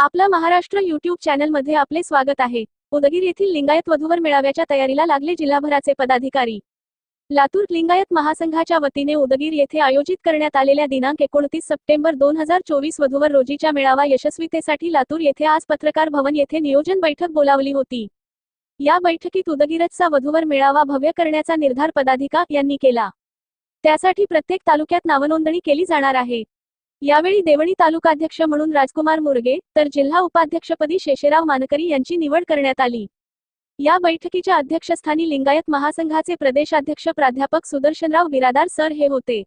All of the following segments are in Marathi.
आपला महाराष्ट्र युट्यूब चॅनलमध्ये आपले स्वागत आहे. उदगीर येथील लिंगायत वधूवर मेळाव्याच्या तयारीला लागले जिल्हाभराचे पदाधिकारी. लातूर लिंगायत महासंघाच्या वतीने उदगीर येथे आयोजित करण्यात आलेल्या दिनांक एकोणतीस सप्टेंबर दोन हजार चोवीस वधूवर रोजीच्या मेळावा यशस्वीतेसाठी लातूर येथे आज पत्रकार भवन येथे नियोजन बैठक बोलावली होती. या बैठकीत उदगीरचा वधूवर मेळावा भव्य करण्याचा निर्धार पदाधिकार यांनी केला. त्यासाठी प्रत्येक तालुक्यात नावनोंदणी केली जाणार आहे. यावेळी देवणी तालुकाध्यक्ष म्हणून राजकुमार मुरगे तर जिल्हा उपाध्यक्षपदी शेषेराव मानकरी यांची निवड करण्यात आली. या बैठकीच्या अध्यक्षस्थानी लिंगायत महासंघाचे प्रदेशाध्यक्ष प्राध्यापक सुदर्शनराव बिरादार सर हे होते.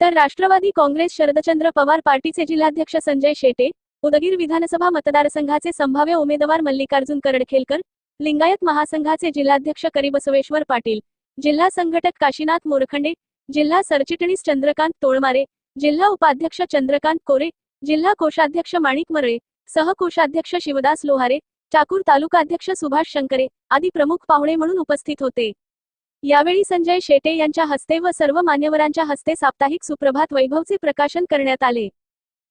तर राष्ट्रवादी काँग्रेस शरदचंद्र पवार पार्टीचे जिल्हाध्यक्ष संजय शेटे उदगीर विधानसभा मतदारसंघाचे संभाव्य उमेदवार मल्लिकार्जुन करडखेलकर लिंगायत महासंघाचे जिल्हाध्यक्ष करिबसवेश्वर पाटील जिल्हा संघटक काशीनाथ मोरखंडे जिल्हा सरचिटणीस चंद्रकांत तोळमारे जिल्हा उपाध्यक्ष चंद्रकांत कोरे जिल्हा कोषाध्यक्ष माणिक मरळे सहकोषाध्यक्ष शिवदास लोहारे चाकूर तालुकाध्यक्ष सुभाष शंकरे आदी प्रमुख पाहुणे म्हणून उपस्थित होते. यावेळी संजय शेटे यांच्या हस्ते व सर्व मान्यवरांच्या हस्ते साप्ताहिक सुप्रभात वैभवचे प्रकाशन करण्यात आले.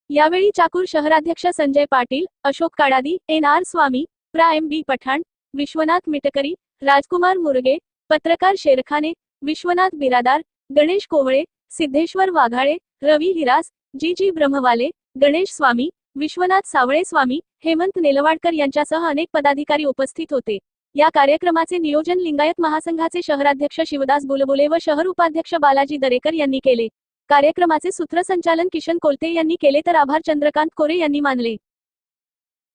यावेळी चाकूर शहराध्यक्ष संजय पाटील अशोक काडादी एन आर स्वामी प्रा. एम. बी. पठाण विश्वनाथ मिटकरी राजकुमार मुरगे पत्रकार शेरखाने विश्वनाथ बिरादार गणेश कोवळे सिद्धेश्वर वाघाळे रवी हिरास जी जी ब्रह्मवाले गणेश स्वामी विश्वनाथ सावळे स्वामी हेमंत नेलवाडकर यांच्यासह अनेक पदाधिकारी उपस्थित होते. या कार्यक्रमाचे नियोजन लिंगायत महासंघाचे शहराध्यक्ष शिवदास बुलबुले व शहर उपाध्यक्ष बालाजी दरेकर यांनी केले. कार्यक्रमाचे सूत्रसंचालन किशन कोलते यांनी केले तर आभार चंद्रकांत कोरे यांनी मानले.